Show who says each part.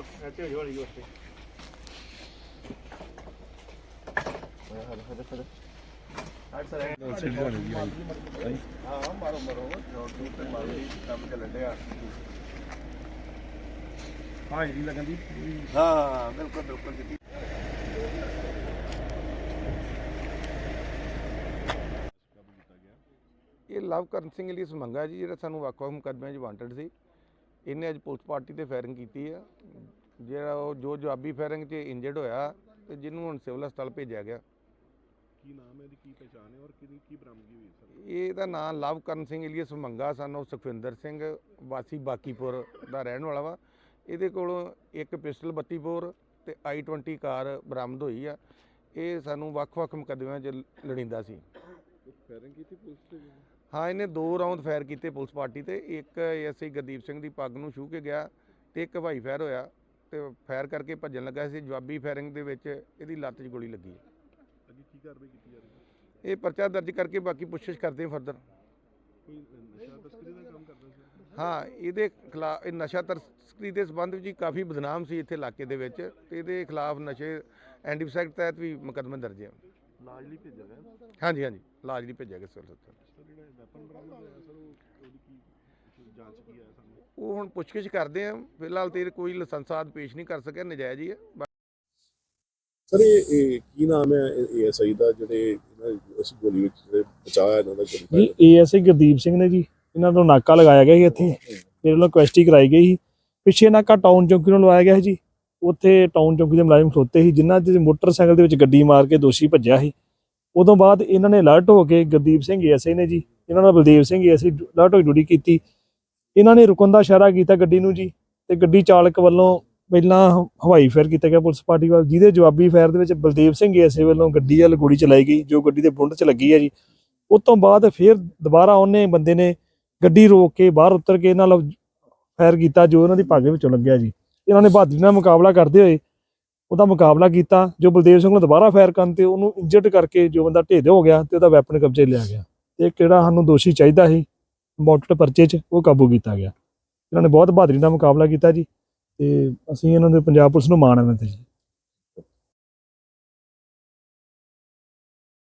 Speaker 1: ਇੱਥੇ ਹੋ ਜਾਓ ਵਾਲੀ ਉੱਤੇ
Speaker 2: ਹਾਂ ਮਾਰੋ ਮਾਰੋ ਜੋ ਤੇ ਮਾਰੋ ਕੰਮ ਚੱਲਣ ਡਿਆ
Speaker 1: ਹਾਂ ਜੀ ਲੱਗਣ ਦੀ
Speaker 2: ਹਾਂ ਬਿਲਕੁਲ ਬਿਲਕੁਲ ਜੀ
Speaker 3: ਇਹ ਲਵਕਰਨ ਸਿੰਘ ਲਈ ਮੰਗਾ ਜੀ, ਜਿਹੜਾ ਸਾਨੂੰ ਵੱਖ-ਵੱਖ ਮੁਕੱਦਮਿਆਂ 'ਚ ਵਾਂਟਡ ਸੀ। ਇਹਨੇ ਅੱਜ ਪੁਲਿਸ ਪਾਰਟੀ ਤੇ ਫਾਇਰਿੰਗ ਕੀਤੀ ਆ। ਜਿਹੜਾ ਉਹ ਜੋ ਜਵਾਬੀ ਫਾਇਰਿੰਗ 'ਚ ਇੰਜਰਡ ਹੋਇਆ ਤੇ ਜਿਹਨੂੰ ਹੁਣ ਸਿਵਲ ਹਸਪਤਾਲ ਭੇਜਿਆ ਗਿਆ।
Speaker 4: ਕੀ ਨਾਮ ਹੈ ਇਹਦੀ? ਕੀ ਪਛਾਣ ਹੈ ਔਰ ਕਿਹਦੀ ਕੀ ਬਰਾਮਦਗੀ ਹੋਈ ਸਰ?
Speaker 3: ਇਹਦਾ ਨਾਮ ਲਵਕਰਨ ਸਿੰਘ ਇਲੀਅਸ ਮੰਗਾ ਸਨ ਉਹ ਸੁਖਵਿੰਦਰ ਸਿੰਘ ਵਾਸੀ ਬਾਕੀਪੁਰ ਦਾ ਰਹਿਣ ਵਾਲਾ ਵਾ। ਇਹਦੇ ਕੋਲੋਂ ਇੱਕ ਪਿਸਟਲ 32 ਬੋਰ ਤੇ i20 ਕਾਰ ਬਰਾਮਦ ਹੋਈ ਆ। ਇਹ ਸਾਨੂੰ ਵੱਖ-ਵੱਖ ਮੁਕੱਦਮਿਆਂ 'ਚ ਲੜਿੰਦਾ ਸੀ।
Speaker 4: ਫਾਇਰਿੰਗ ਕੀਤੀ ਪੁਲਿਸ ਤੇ
Speaker 3: ਹਾਂ ਇਹਨੇ ਦੋ ਰਾਉਂਡ ਫਾਇਰ ਕੀਤੇ ਪੁਲਿਸ ਪਾਰਟੀ ਤੇ। ਇੱਕ ਐਸਆਈ ਗੁਰਦੀਪ ਸਿੰਘ ਦੀ ਪੱਗ ਨੂੰ ਛੂ ਕੇ ਗਿਆ ਤੇ ਇੱਕ ਹਵਾਈ ਫਾਇਰ ਹੋਇਆ ਤੇ ਫਾਇਰ ਕਰਕੇ ਭੱਜਣ ਲੱਗਾ ਸੀ। ਜਵਾਬੀ ਫਾਇਰਿੰਗ ਦੇ ਵਿੱਚ ਇਹਦੀ ਲੱਤ 'ਚ ਗੋਲੀ ਲੱਗੀ।
Speaker 4: ਅੱਗੇ ਕੀ ਕਾਰਵਾਈ ਕੀਤੀ ਜਾ ਰਹੀ ਹੈ?
Speaker 3: ਇਹ ਪਰਚਾ ਦਰਜ ਕਰਕੇ ਬਾਕੀ ਪੁੱਛਿਸ਼ ਕਰਦੇ ਹਾਂ ਫਰਦਰ।
Speaker 4: ਕੋਈ ਨਸ਼ਾ ਤਸਕਰੀ ਦਾ ਕੰਮ ਕਰਦਾ ਸੀ?
Speaker 3: ਹਾਂ ਇਹਦੇ ਖਿਲਾਫ ਇਹ ਨਸ਼ਾ ਤਸਕਰੀ ਦੇ ਸੰਬੰਧ ਵਿੱਚ ਹੀ ਕਾਫੀ ਬਦਨਾਮ ਸੀ ਇੱਥੇ ਇਲਾਕੇ ਦੇ ਵਿੱਚ ਤੇ ਇਹਦੇ ਖਿਲਾਫ ਨਸ਼ੇ ਐਂਟੀਸੈਕਟ ਤਹਿਤ ਵੀ ਮੁਕੱਦਮੇ ਦਰਜ ਹੈ
Speaker 4: ਲਾਜ ਲਈ ਭੇਜਿਆ ਗਿਆ?
Speaker 3: ਹਾਂਜੀ ਹਾਂਜੀ। ਇਲਾਜ ਲਈ ਭੇਜਿਆ ਗਿਆ ਸਿਵਲ ਹਸਪਤਾਲ
Speaker 4: ਸਰ ਜਿਹੜਾ ਵੈਪਨ ਬਰਾਮਦ ਹੋਇਆ ਸਰ ਉਹ ਉਹਦੀ ਕੀ ਜਾਂਚ ਕੀ ਆਇਆ ਸਾਨੂੰ?
Speaker 3: ਉਹ ਹੁਣ ਪੁੱਛਗਿੱਛ ਕਰਦੇ ਆ ਫਿਲਹਾਲ ਤੇ ਕੋਈ ਲਾਇਸੈਂਸਾਤ ਪੇਸ਼ ਨਹੀਂ ਕਰ ਸਕਿਆ ਨਜਾਇਜ਼ ਹੀ ਹੈ।
Speaker 5: ਸਰ ਇਹ ਇਹ ਕੀ ਨਾਮ ਹੈ ਏਐਸਆਈ ਦਾ ਜਿਹੜੇ ਇਹਨਾਂ ਇਸ ਗੋਲੀ ਵਿੱਚ ਜਿਹੜੇ ਬਚਾਇਆ ਇਹਨਾਂ ਦਾ
Speaker 6: ਜੀ
Speaker 5: ਗੋਲੀ
Speaker 6: ਏਐਸਆਈ ਗੁਰਦੀਪ ਸਿੰਘ ਨੇ ਜੀ। ਇਹਨਾਂ ਤੋਂ ਨਾਕਾ ਲਗਾਇਆ ਗਿਆ ਸੀ ਇੱਥੇ। ਮੇਰੇ ਵੱਲੋਂ ਕੁਐਸਟੀ ਕਰਾਈ ਗਈ ਸੀ। ਪਿੱਛੇ ਨਾਕਾ ਟਾਊਨ ਚੌਂਕੀ ਨੂੰ ਲਵਾਇਆ ਗਿਆ ਸੀ ਜੀ। ਉੱਥੇ ਟਾਊਨ ਚੌਂਕੀ ਦੇ ਮੁਲਾਜ਼ਮ ਖਲੋਤੇ ਸੀ, ਜਿਨ੍ਹਾਂ ਦੇ ਮੋਟਰਸਾਈਕਲ ਦੇ ਵਿੱਚ ਗੱਡੀ ਮਾਰ ਕੇ ਦੋਸ਼ੀ ਭੱਜਿਆ ਸੀ। ਉਦੋਂ ਬਾਅਦ ਇਹਨਾਂ ਨੇ ਅਲਰਟ ਹੋ ਕੇ ਗੁਰਦੀਪ ਸਿੰਘ ਏਐਸਆਈ ਨੇ ਜੀ, ਇਹਨਾਂ ਨਾਲ ਬਲਦੇਵ ਸਿੰਘ ਏਐਸਆਈ ਅਲਰਟ ਹੋ ਕੇ ਡਿਊਟੀ ਕੀਤੀ। ਇਹਨਾਂ ਨੇ ਰੁਕਣ ਦਾ ਇਸ਼ਾਰਾ ਕੀਤਾ ਗੱਡੀ ਨੂੰ ਜੀ, ਤੇ ਗੱਡੀ ਚਾਲਕ ਵੱਲੋਂ ਪਹਿਲਾਂ ਹਵਾਈ ਫਾਇਰ ਕੀਤਾ ਗਿਆ ਪੁਲਿਸ ਪਾਰਟੀ ਵੱਲ, ਜਿਹਦੇ ਜਵਾਬੀ ਫਾਇਰ ਦੇ ਵਿੱਚ ਬਲਦੇਵ ਸਿੰਘ ਏਐਸਆਈ ਵੱਲੋਂ ਗੱਡੀ ਵੱਲ ਗੋਲੀ ਚਲਾਈ ਗਈ, ਜੋ ਗੱਡੀ ਦੇ ਬੁੰਡ 'ਚ ਲੱਗੀ ਹੈ ਜੀ। ਉਸ ਤੋਂ ਬਾਅਦ ਫਿਰ ਦੁਬਾਰਾ ਉਹਨੇ ਬੰਦੇ ਨੇ ਗੱਡੀ ਰੋਕ ਕੇ ਬਾਹਰ ਉਤਰ ਕੇ ਇਹਨਾਂ ਨਾਲ ਫਾਇਰ ਕੀਤਾ, ਜੋ ਉਹਨਾਂ ਦੀ ਪੱਗ ਵਿੱਚੋਂ ਲੱਗਿਆ ਜੀ। ਇਹਨਾਂ ਨੇ ਬਹਾਦਰੀ ਨਾਲ ਮੁਕਾਬਲਾ ਕਰਦੇ ਹੋਏ ਉਹਦਾ ਮੁਕਾਬਲਾ ਕੀਤਾ, ਜੋ ਬਲਦੇਵ ਸਿੰਘ ਨੂੰ ਦੁਬਾਰਾ ਫਾਇਰ ਕਰਨ ਤੇ ਉਹਨੂੰ ਇੰਜਰਡ ਕਰਕੇ ਜੋ ਬੰਦਾ ਢੇਦ ਹੋ ਗਿਆ ਤੇ ਉਹਦਾ ਵੈਪਨ ਕਬਜ਼ੇ ਲਿਆ ਗਿਆ। ਤੇ ਕਿਹੜਾ ਸਾਨੂੰ ਦੋਸ਼ੀ ਚਾਹੀਦਾ ਸੀ ਮੋਟਰ ਪਰਚੇ 'ਚ ਉਹ ਕਾਬੂ ਕੀਤਾ ਗਿਆ। ਇਹਨਾਂ ਨੇ ਬਹੁਤ ਬਹਾਦਰੀ ਨਾਲ ਮੁਕਾਬਲਾ ਕੀਤਾ ਜੀ ਤੇ ਅਸੀਂ ਇਹਨਾਂ ਦੇ ਪੰਜਾਬ ਪੁਲਿਸ ਨੂੰ ਮਾਣ ਹੈ ਜੀ।